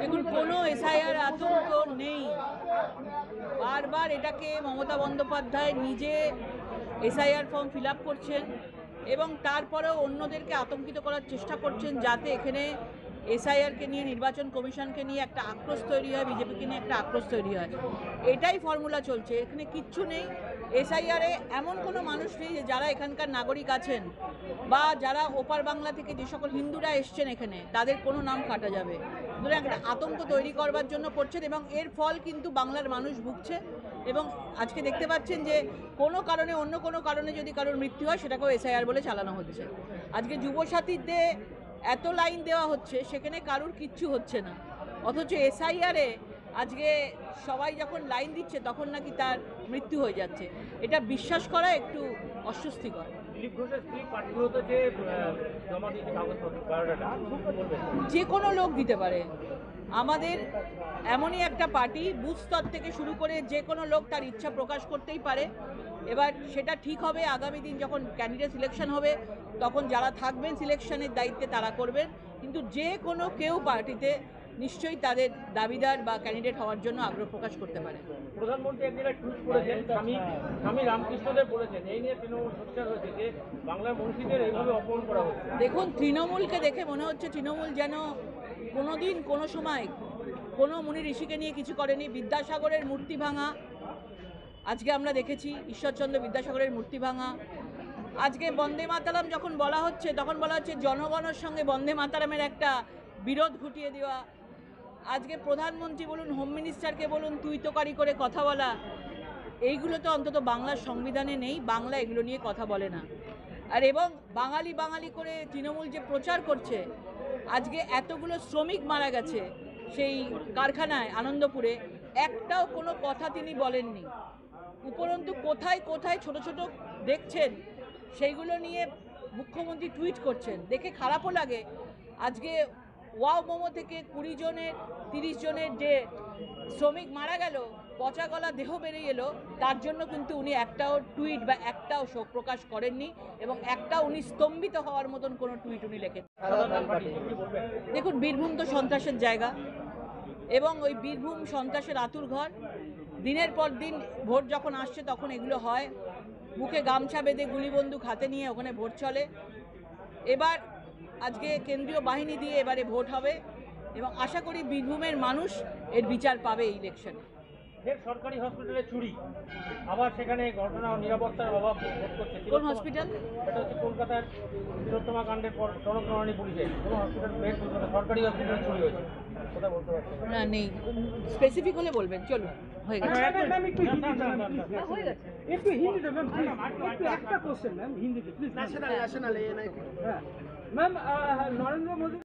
দেখুন, কোনো এসআইআর আতঙ্ক নেই। বারবার এটাকে মমতা বন্দ্যোপাধ্যায় নিজে এসআইআর ফর্ম ফিল করছেন এবং তারপরেও অন্যদেরকে আতঙ্কিত করার চেষ্টা করছেন যাতে এখানে এসআইআরকে নিয়ে, নির্বাচন কমিশনকে নিয়ে একটা আক্রোশ তৈরি হয় বিজেপিকে নিয়ে একটা আক্রোশ তৈরি হয়। এটাই ফর্মুলা চলছে। এখানে কিচ্ছু নেই। এসআইআরে এমন কোনো মানুষ নেই যারা এখানকার নাগরিক আছেন বা যারা ওপার বাংলা থেকে যে সকল হিন্দুরা এসছেন এখানে, তাদের কোনো নাম কাটা যাবে। ধরে একটা আতঙ্ক তৈরি করবার জন্য করছেন এবং এর ফল কিন্তু বাংলার মানুষ ভুগছে এবং আজকে দেখতে পাচ্ছেন যে কোনো কারণে অন্য কোনো কারণে যদি কারোর মৃত্যু হয়, সেটাকেও এসআইআর বলে চালানো হচ্ছে। আজকে যুবসাথীতে এত লাইন দেওয়া হচ্ছে, সেখানে কারুর কিচ্ছু হচ্ছে না। অথচ এসআইআরে আজকে সবাই যখন লাইন দিচ্ছে তখন নাকি তার মৃত্যু হয়ে যাচ্ছে। এটা বিশ্বাস করা একটু অস্বস্তিকর। যে কোনো লোক দিতে পারে। আমাদের এমনই একটা পার্টি বুথ স্তর থেকে শুরু করে যে কোনো লোক তার ইচ্ছা প্রকাশ করতেই পারে। এবার সেটা ঠিক হবে আগামী দিন যখন ক্যান্ডিডেট সিলেকশন হবে তখন যারা থাকবেন সিলেকশনের দায়িত্বে তারা করবেন। কিন্তু যে কোনো কেউ পার্টিতে নিশ্চয়ই তাদের দাবিদার বা ক্যান্ডিডেট হওয়ার জন্য আগ্রহ প্রকাশ করতে পারে। প্রধানমন্ত্রী এক জায়গায় টুইট করেছেন স্বামী স্বামী রামকৃষ্ণদেব বলেছেন এই নিয়ে তৃণমূল সোচ্চার হয়েছে যে বাংলার মনীষীদের এইভাবে অপমান করা হচ্ছে। দেখুন তৃণমূলকে দেখে মনে হচ্ছে তৃণমূল যেন কোনো দিন কোনো সময় কোনো মুনি ঋষিকে নিয়ে কিছু করেনি। বিদ্যাসাগরের মূর্তি ভাঙা আজকে আমরা দেখেছি ঈশ্বরচন্দ্র বিদ্যাসাগরের মূর্তি ভাঙা। আজকে বন্দে মাতারাম যখন বলা হচ্ছে তখন বলা হচ্ছে জনগণের সঙ্গে বন্দে মাতারামের একটা বিরোধ ঘটিয়ে দেওয়া। আজকে প্রধানমন্ত্রী বলুন হোম মিনিস্টারকে বলুন, তুইতোকারি করে কথা বলা, এইগুলো তো অন্তত বাংলার সংবিধানে নেই, বাংলা এগুলো নিয়ে কথা বলে না। আর এবং বাঙালি বাঙালি করে তৃণমূল যে প্রচার করছে, আজকে এতগুলো শ্রমিক মারা গেছে সেই কারখানায়, আনন্দপুরে, একটাও কোনো কথা তিনি বলেননি। উপরন্তু কোথায় কোথায় ছোট ছোট দেখছেন, সেইগুলো নিয়ে মুখ্যমন্ত্রী টুইট করছেন। দেখে খারাপও লাগে। আজকে ওয়াও মোমো থেকে কুড়ি জনের, তিরিশ জনের যে শ্রমিক মারা গেল, পচা গলা দেহ বেরিয়ে এলো, তার জন্য কিন্তু উনি একটাও টুইট বা একটাও শোক প্রকাশ করেননি এবং একটা উনি স্তম্ভিত হওয়ার মতন কোনো টুইট উনি লেখেন দেখুন, বীরভূম তো সন্ত্রাসের জায়গা এবং ওই বীরভূম সন্ত্রাসের আতুর ঘর, দিনের পর দিন ভোট যখন আসছে তখন এগুলো হয়। বুকে গামছা বেঁধে গুলি বন্দুক হাতে নিয়ে ওখানে ভোট চলে। এবার আজকে কেন্দ্রীয় বাহিনী দিয়ে এবারে ভোট হবে এবং আশা করি বীরভূমের মানুষ এর বিচার পাবে এই ইলেকশনে ফের সরকারি হসপিটালে চুরি। আবার সেখানে ঘটনা ও নিরাপত্তার অভাব বোধ করছে কোন হসপিটাল এটা হচ্ছে কলকাতার তিলোত্তমা কাণ্ডের পর টনক নরণী পুলিশে কোনো হসপিটাল সরকারি হসপিটালে চুরি হয়েছে। কোথায় বলতে পারছেন? না। নেই। স্পেসিফিক হলে বলবেন। চলুন হয়ে গেছে। ম্যাম একটু হিন্দিতে ম্যাম হ্যাঁ, হয়ে গেছে। একটু হিন্দিতে ম্যাম প্লিজ একটু একটা কোশ্চেন ম্যাম হিন্দিতে প্লিজ ন্যাশনাল হ্যাঁ। मैम नरेंद्र मोदी